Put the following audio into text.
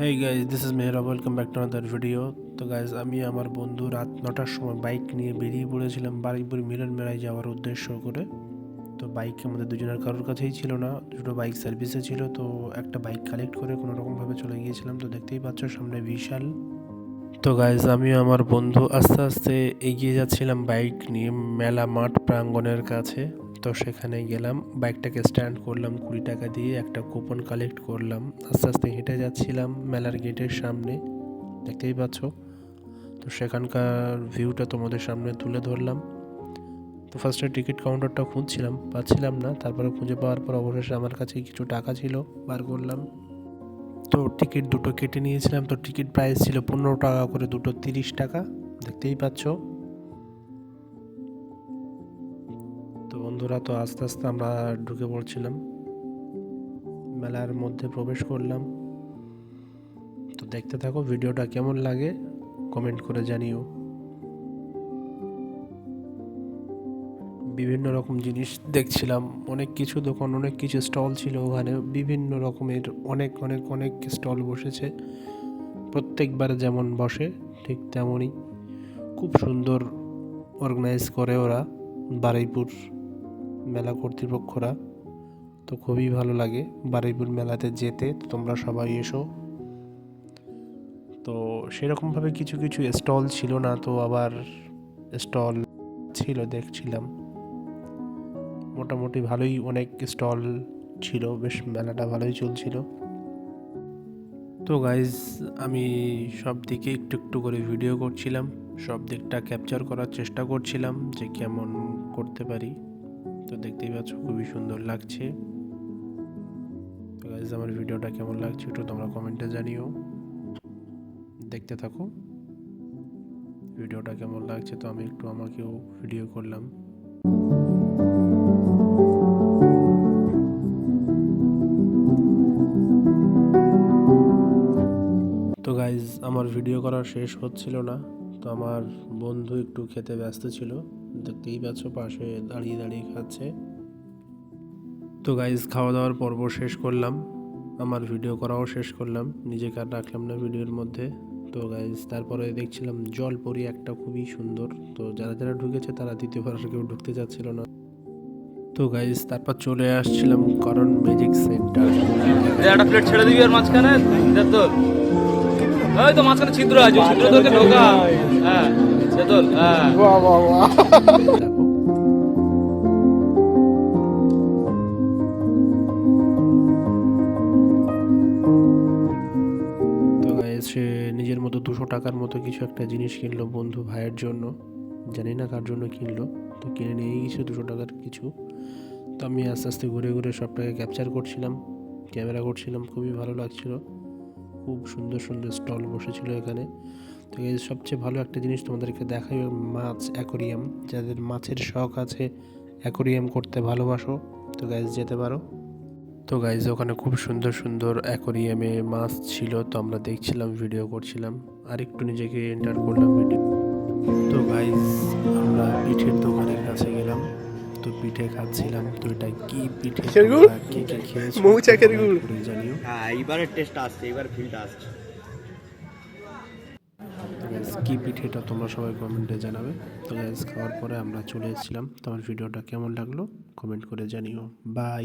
Hey guys this is Mehra welcome back to another video তো guys আমি আমার বন্ধু রাত নটার সময় বাইক নিয়ে বেরিয়ে পড়েছিলাম বারুইপুর মিলন মেলায় যাওয়ার উদ্দেশ্য করে। তো বাইক আমাদের দুজনের কারোর কাছেই ছিল না, দুটো বাইক সার্ভিসে ছিল। তো একটা বাইক কালেক্ট করে কোনো রকমভাবে চলে গিয়েছিলাম। তো দেখতেই পাচ্ছ সামনে বিশাল। তো গাইজ আমি আমার বন্ধু আস্তে আস্তে এগিয়ে যাচ্ছিলাম বাইক নিয়ে মেলা মাঠ প্রাঙ্গণের কাছে। তো সেখানে গেলাম বাইকটাকে স্ট্যান্ড করলাম, কুড়ি টাকা দিয়ে একটা কুপন কালেক্ট করলাম। আস্তে আস্তে হেঁটে যাচ্ছিলাম মেলার গেটের সামনে, দেখতেই পাচ্ছ? তো সেখানকার ভিউটা তোমাদের সামনে তুলে ধরলাম। তো ফার্স্টে টিকিট কাউন্টারটা খুঁজছিলাম, পাচ্ছিলাম না। তারপরে খুঁজে পাওয়ার পর অবশেষে আমার কাছে কিছু টাকা ছিল, বার করলাম। তো টিকিট দুটো কেটে নিয়েছিলাম, তো টিকিট প্রাইস ছিল পনেরো টাকা করে, দুটো তিরিশ টাকা, দেখতেই পাচ্ছ? তো বন্ধুরা, তো আস্তে আস্তে আমরা ঢুকে পড়ছিলাম। মেলার মধ্যে প্রবেশ করলাম। তো দেখতে থাকো ভিডিওটা কেমন লাগে, কমেন্ট করে জানিও। বিভিন্ন রকম জিনিস দেখছিলাম, অনেক কিছু দোকান, অনেক কিছু স্টল ছিল ওখানে। বিভিন্ন রকমের অনেক অনেক অনেক স্টল বসেছে। প্রত্যেকবার যেমন বসে, ঠিক তেমনই। খুব সুন্দর অর্গানাইজ করে ওরা, বারুইপুর। মেলা কর্তৃপক্ষরা, তো খুবই ভালো লাগে। বারুইপুর মেলাতে যেতে তোমরা সবাই এসো। তো সেরকমভাবে কিছু কিছু স্টল ছিল না, তো আবার স্টল ছিল, দেখছিলাম। মোটামুটি ভালোই অনেক স্টল ছিল, বেশ মেলাটা ভালোই চলছিল। তো গাইজ আমি সব দিকে একটু একটু করে ভিডিও করছিলাম, সব দিকটা ক্যাপচার করার চেষ্টা করছিলাম, যে কেমন করতে পারি। তো দেখতেই পাচ্ছ, খুবই সুন্দর লাগছে। তো আমার ভিডিওটা কেমন লাগছে একটু তোমরা কমেন্টে জানিও। দেখতে থাকো। ভিডিওটা কেমন লাগছে তো আমি একটু আমাকেও ভিডিও করলাম। তো গাইজ আমার ভিডিও করা শেষ হচ্ছিল না। তো আমার বন্ধু একটু খেতে ব্যস্ত ছিল। দেখতেই পাচ্ছ, পাশে দাঁড়িয়ে দাঁড়িয়ে খাচ্ছে। তো গাইজ খাওয়া দাওয়ার পর্ব শেষ করলাম। আমার ভিডিও করাও শেষ করলাম। নিজেকে আর রাখলাম না ভিডিওর মধ্যে। তো গাইজ তারপরে দেখছিলাম জলপরি একটা খুবই সুন্দর। তো যারা যারা ঢুকেছে, তারা দ্বিতীয়বার কেউ ঢুকতে চাচ্ছিল না। তো গাইজ তারপর চলে আসছিলাম কারণ ম্যাজিক সেন্টার একটা প্লেট ছেড়ে দিবি আর মাঝখানে? তো মাঝখানে ছিদ্র আছে, ছিদ্র তোকে ঢোকা। তেতল হ্যাঁ দেখো তো guys, সে নিজের মতো দুশো টাকার মতো কিছু একটা জিনিস কিনলো বন্ধু ভাইয়ের জন্য। জানি না কার জন্য কিনলো। তো কিনে নিয়ে গেছে দুশো টাকার কিছু। তো আমি আস্তে আস্তে ঘুরে ঘুরে সবটাকে ক্যাপচার করছিলাম ক্যামেরা করছিলাম খুবই ভালো লাগছিল। খুব সুন্দর সুন্দর স্টল বসেছিল এখানে। তো এই সবচেয়ে ভালো একটা জিনিস তোমাদেরকে দেখাই মাছ অ্যাকোরিয়াম। যাদের মাছের শখ আছে অ্যাকোরিয়াম করতে ভালোবাসো তো গাইজ যেতে পারো। তো গাইজ ওখানে খুব সুন্দর সুন্দর অ্যাকোরিয়ামে মাছ ছিল তো আমরা দেখছিলাম ভিডিও করছিলাম। আর একটু নিজেকে এন্টার করলাম ভিডিও তো গাইজ আমরা পিঠের দোকানের কাছে গেলাম। তো পিঠে খাচ্ছিলাম। তো এটা কি পিঠে কে কে খেয়েছো? মৌচাকের গুড়। জানিও। হ্যাঁ এইবারের টেস্ট আসছে এইবার ফিলটা আসছে। কি পিঠেটা তোমরা সবাই কমেন্টে জানাবে। তো গাইজ খাওয়ার পরে আমরা চলে এসেছিলাম। তোমার ভিডিওটা কেমন লাগল? কমেন্ট করে জানিও। বাই